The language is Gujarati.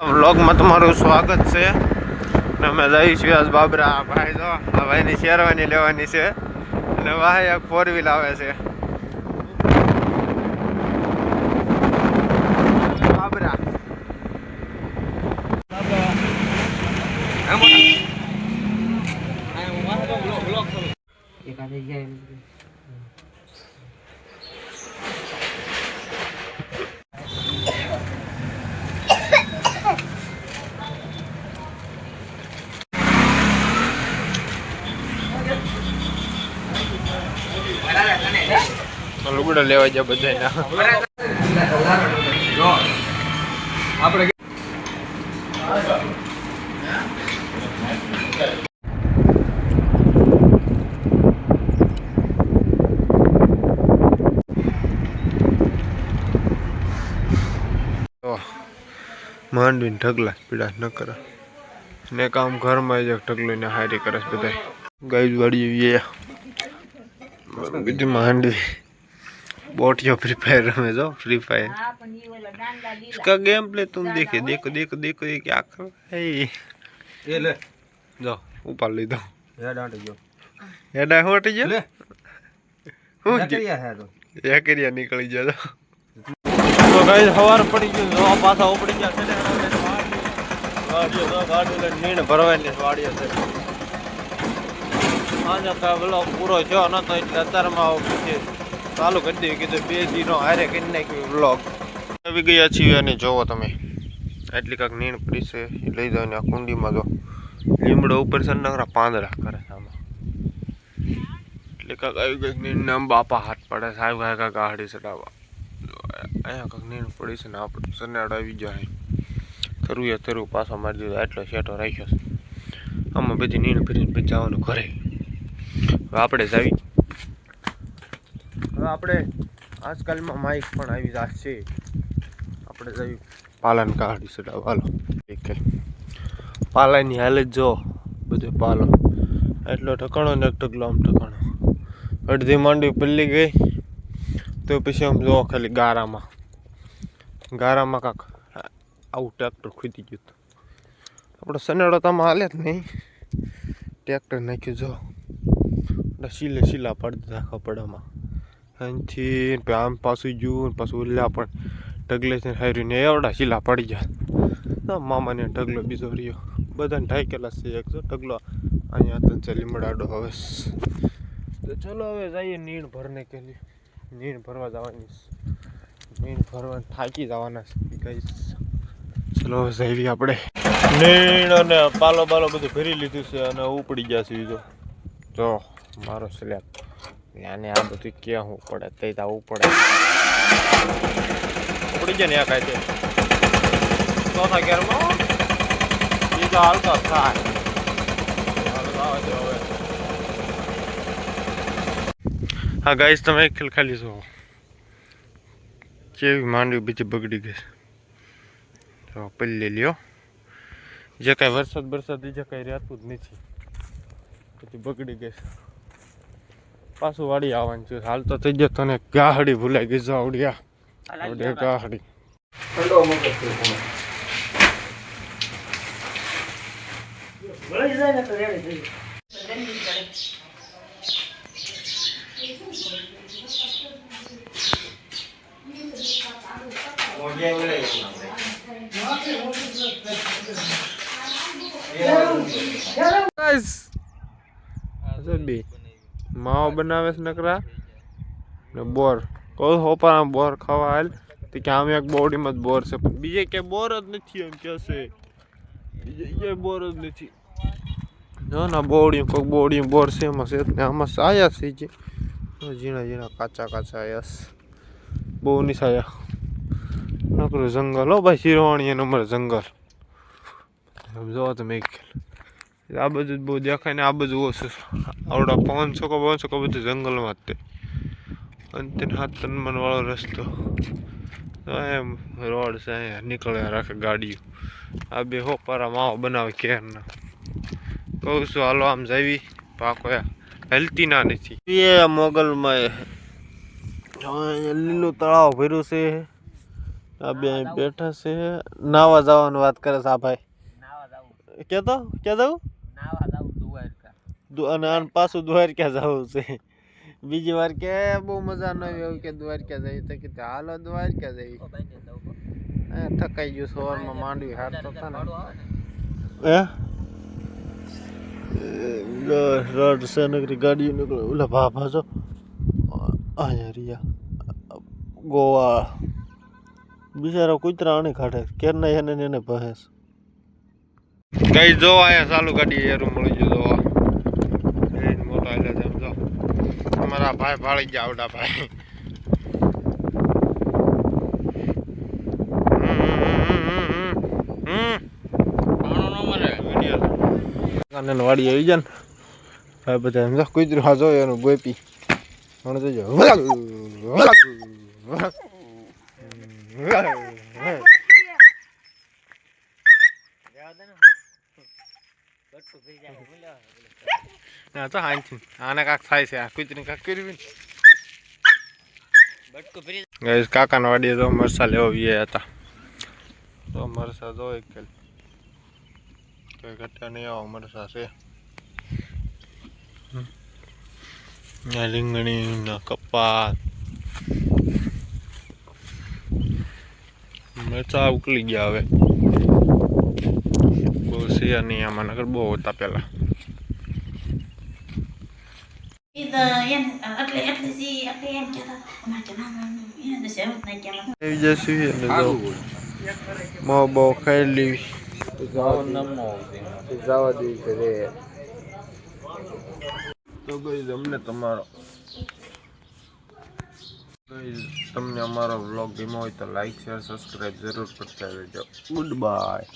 વ્લોગમાં તમારું સ્વાગત છે. અને અમે જઈ છીએ આજ બાબરા ભાઈ જો. ભાઈની શેરવાની લેવાની છે. અને ભાઈ એક ફોર વ્હીલ આવે છે બાબરા લુગડો લેવા જાય બધાના તો માંડવીને ઢગલા જ પીડા ન કરે. ને કામ ઘરમાં જ ઢગલું ને હારી કરે છે બધા ગાય વાળી એ બીજું માંડવી. बोटियों फ्री फायर में जाओ फ्री फायर इसका गेम प्ले तुम देखिए देखो देखो देखो ये क्या कर रहा है ये એ લે जाओ ऊपर ले दो હે દાંડી ગયો ये डाय हट जा લે હું હે કર્યા હે તો ये करिया निकल जा तो गाइस हवार पड़ी गयो जो पासा ઉપડી ગયા છે વાડીઓ તો વાડીઓ લે નીણ ભરવાની વાડીઓ છે આજે કા બ્લોક પૂરો થયો નતો એટલે અત્યારમાં પછી ચાલુ કરી દઈએ. કીધું બે દીનો હારે કરી નાખ્યું બ્લોગ આવી ગયા છીએ અને જોવો તમે. એટલી કાંક નીણ પડી છે. એ લઈ જાવ ને આ કુંડીમાં જો. લીમડો ઉપર છે ને પાંદડા કરે છે આમાં. એટલે કાંક આવી ગઈ નીણ આમ બાપા હાથ પડે છે. આવી કાંક આહડી ચડાવવા. અહીંયા કાંક નીણ પડી છે ને આપણે સનાડ આવી જાય થરું એ થરું પાછો મારી દીધો. એટલો શેટો રાખ્યો છે. આમાં બધી નીણ ફરીને પછી જવાનું ઘરે આપણે જ આવી હવે આપણે આજકાલમાં માઇક પણ આવી જાય છે. આપણે જઈ પાલન કાઢી ચડાવ હાલો. ઠીક છે. હાલ હાલત જો બધું પાલો. એટલો ઠકાણો ને એક ઢગલો આમ ઠકાણો અડધી માંડવી પલ્લી ગઈ. તો પછી આમ જો ખાલી ગારામાં. ગારામાં કાંક આવું ટ્રેક્ટર ખુદી ગયું હતું. આપણો સનેડો તો આમાં હાલે જ નહીં. ટ્રેક્ટર નાખ્યું જો. શીલે શીલા પડી દીધા કપડામાં અહીંથી આમ પાછું ગયું પાછું ઉલ્લા પણ ઢગલે છે હાર્યું ને એવડા શીલા પડી ગયા. મામાને ઢગલો બીજો રહ્યો. બધાને ઢાંકેલા છે એક જો ઢગલો. અહીંયા તો ચાલી મળાડો હવે. તો ચલો હવે જઈએ નીણ ભરને કે નીણ ભરવા જવાની નીણ ભરવા થાકી જવાના છે કઈ ચલો હવે જઈએ આપણે. નીણ અને પાલો બાલો બધું ભરી લીધું છે અને ઉપડી ગયા છે બીજો. જો, મારો સ્લેબ આને આ બધું ક્યાં હું પડે? તે તો આવું પડે. ઉપડી જાય ને આ કાંઈ તે. ચોથા ગેરમાં બીજો હાલતો થાય. હાલો, આવા દો હવે. હા ગાઈસ તમે એક ખેલ ખાલી જો કેવી માંડવી બીજી બગડી ગઈ તો પલ્લી લ્યો. જે કાંઈ વરસાદ બરસાદ જે કાંઈ રહેતું જ નથી. પછી બગડી ગઈ છે. પાછું વાડી આવવાનું છે. હાલ તો થઈ જતો ને ગાહડી ભૂલાઈ ગઈ જાવડિયા આવડે ગાહડી. બે. માવો બનાવે છે નકરા? ને બોર. કહું હોપાના બોર ખાવા હાલ. તો કે આમ એક બોડીમાં જ બોર છે. પણ બીજે કે બોર જ નથી એમ કહે છે. બીજે ક્યાંય બોર જ નથી. ના ના બોડી કોઈક બોડી બોર છે, એમાં છે ને. આમાં સાયા છે જે. ઝીણા ઝીણા કાચા કાચા યસ બહુ નિસાયા નકરું જંગલ હો ભાઈ શિરવાણી નંબર જંગલ. જો તમે એક આ બધું જ બહુ દેખાય ને આ બધું ઓછું આવડા પવન કે પવન કે બધું જંગલમાં જ તે. અંતિમ હાથ તનમન વાળો રસ્તો એમ રોડ છે અહીંયા નીકળ્યા રાખે ગાડીઓ. આ બે હોપારા માવો બનાવે કેરના કહું છું હાલો આમ જાવી. પાકો હેલ્તી ના નથી. એ. મોગલમાં લીલું તળાવ ભર્યું છે. આ બે અહીં બેઠા છે. નાવા જવાની વાત કરે છે આ ભાઈ. કેતો? કેતો? દુ- અને આને પાછું દ્વારકા જવું છે બીજી વાર કે બહુ મજા ન આવી એવું કે દ્વારકા જઈ તો કીધું હાલો દ્વારકા જઈ એ થકાઈ ગયું સવારમાં માંડવી હાથ તો હતા ને હે રડ છે નગરી ગાડીઓ નીકળે ઓલા ભાભા જો અહીંયા રહ્યા ગોવા બિચારા કૂતરા આણી કાઢે કેર ના એને ને એને ભહેસ કઈ જો અહીંયા ચાલુ ગાડી એરું મળી ગયું એ મોટા જો ભાઈ ભાળી ગયા, આવડા ભાઈ. અને વાડી આવી જાય ને ભાઈ બધા એમ કૂતરું આ જોયું એનું ગોપી. મને તો જો હા તો હાંચી આને કાક થાય છે આ કૂતરી કાક કરવી ગઈસ કાકાના વાડીએ તો મરસા લેવા ગયા હતા. તો મરસા જો એક ઘટ્યા નહીં આવો મરસા છે. ને રીંગણી ને કપાસ. મરચા ઉકલી ગયા હવે. બહુ સિયા નહીં આમાં નગર બહુ હતા પેલા બાવો ખાઈ જવા દેવી ઘરે તો ગઈ અમને તમારો Guys, તમને અમારો વ્લોગ ગમ્યો હોય તો લાઈક શેર સબસ્ક્રાઈબ જરૂર કરતા રહેજો ગુડ બાય